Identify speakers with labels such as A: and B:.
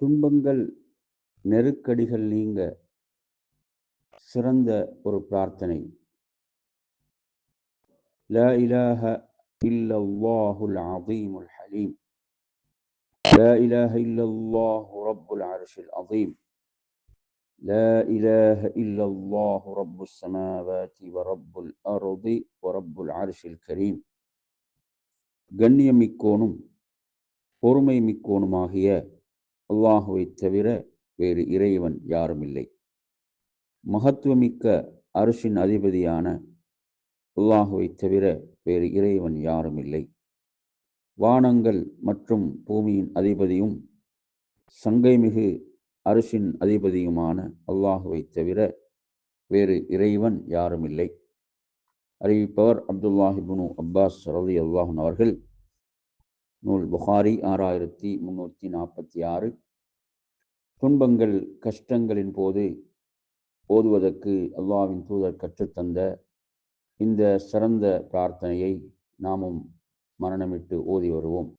A: துன்பங்கள் நெருக்கடிகள் நீங்க சிறந்த ஒரு பிரார்த்தனை லா இலாஹ இல்லல்லாஹுல் அஸீமுல் ஹலீம் لا إله إلا الله رب العرش العظيم لا إله إلا الله رب السماوات ورب الأرض ورب العرش الكريم கண்ணியமிக்கோனும் பொறுமை மிக்கோனுமாகிய அல்லாஹுவை தவிர வேறு இறைவன் யாருமில்லை. மகத்துவமிக்க அரசின் அதிபதியான அல்லாஹுவை தவிர வேறு இறைவன் யாருமில்லை. வானங்கள் மற்றும் பூமியின் அதிபதியும் சங்கைமிகு அரசின் அதிபதியுமான அல்லாஹுவை தவிர வேறு இறைவன் யாருமில்லை. அறிவிப்பவர் அப்துல்லாஹிபுனு அப்பாஸ் ரவி அல்லாஹன் அவர்கள் நூல் புகாரி ஆறாயிரத்தி முன்னூற்றி நாற்பத்தி ஆறு. துன்பங்கள் கஷ்டங்களின் போது ஓதுவதற்கு அல்லாவின் தூதர் கற்றுத்தந்த இந்த சிறந்த பிரார்த்தனையை நாமும் மரணமிட்டு ஓதி வருவோம்.